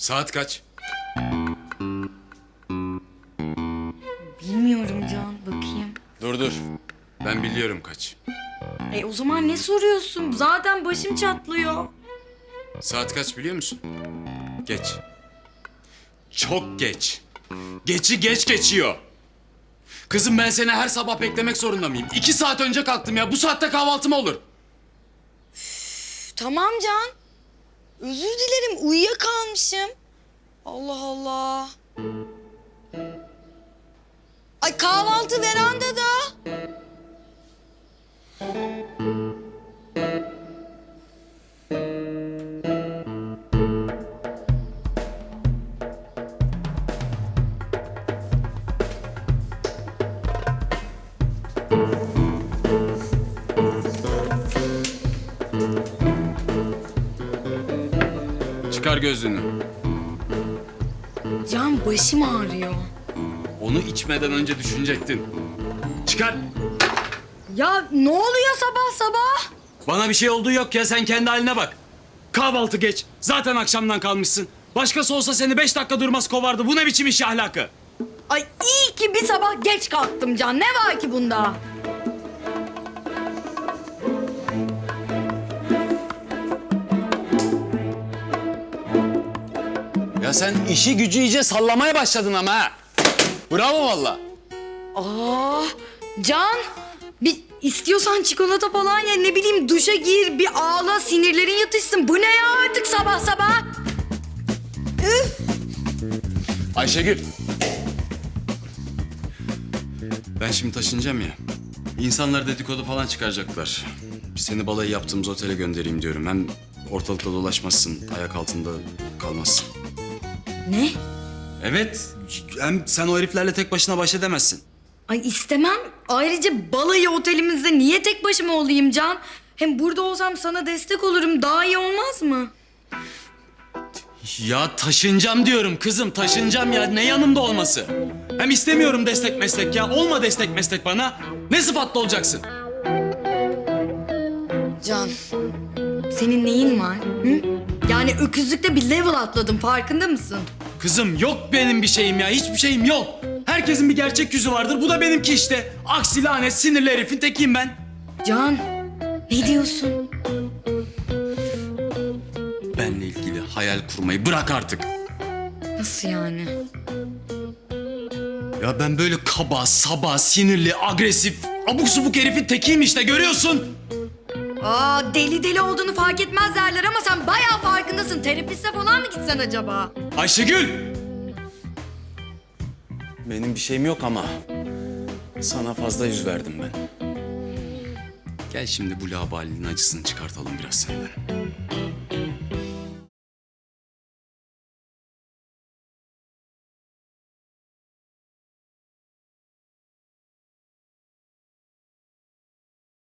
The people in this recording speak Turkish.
Saat kaç? Bilmiyorum Can, bakayım. Dur dur. Ben biliyorum kaç. E o zaman ne soruyorsun? Zaten başım çatlıyor. Saat kaç biliyor musun? Geç. Çok geç. Geçi geç geçiyor. Kızım ben seni her sabah beklemek zorunda mıyım? İki saat önce kalktım ya. Bu saatte kahvaltı mı olur? Tamam Can. Özür dilerim, uyuyakalmışım. Allah Allah. Ay kahvaltı verandada. Çıkar gözlüğünü. Can başım ağrıyor. Onu içmeden önce düşünecektin. Çıkar. Ya ne oluyor sabah sabah? Bana bir şey olduğu yok ya sen kendi haline bak. Kahvaltı geç. Zaten akşamdan kalmışsın. Başkası olsa seni beş dakika durmaz kovardı. Bu ne biçim iş ahlakı? Ay iyi ki bir sabah geç kalktım Can. Ne var ki bunda? Ya sen işi gücü iyice sallamaya başladın ama ha. Bravo valla. Aa, Can bir istiyorsan çikolata falan ye ne bileyim duşa gir bir ağla sinirlerin yatışsın. Bu ne ya artık sabah sabah? Üf. Ayşegül. Ben şimdi taşınacağım ya. İnsanlar dedikodu falan çıkaracaklar. Seni balayı yaptığımız otele göndereyim diyorum. Hem ortalıkta dolaşmazsın, ayak altında kalmazsın. Ne? Evet, hem sen o heriflerle tek başına baş edemezsin. Ay istemem. Ayrıca balayı otelimizde niye tek başıma olayım Can? Hem burada olsam sana destek olurum. Daha iyi olmaz mı? Ya taşınacağım diyorum kızım, taşınacağım ya. Ne yanımda olması? Hem istemiyorum destek meslek ya. Olma destek meslek bana. Ne sıfatlı olacaksın? Can, senin neyin var? Hı? Yani öküzlükte bir level atladım farkında mısın? Kızım yok benim bir şeyim ya. Hiçbir şeyim yok. Herkesin bir gerçek yüzü vardır. Bu da benimki işte. Aksi lanet sinirli herifin tekiyim ben. Can, ne diyorsun? Benle ilgili hayal kurmayı bırak artık. Nasıl yani? Ya ben böyle kaba, saba, sinirli, agresif, abuk subuk herifin tekiyim işte görüyorsun. Aa deli deli olduğunu fark etmez derler ama sen bayağı farkındasın. Terapiste falan mı gitsen acaba? Ayşegül! Benim bir şeyim yok ama sana fazla yüz verdim ben. Gel şimdi bu labalinin acısını çıkartalım biraz senden.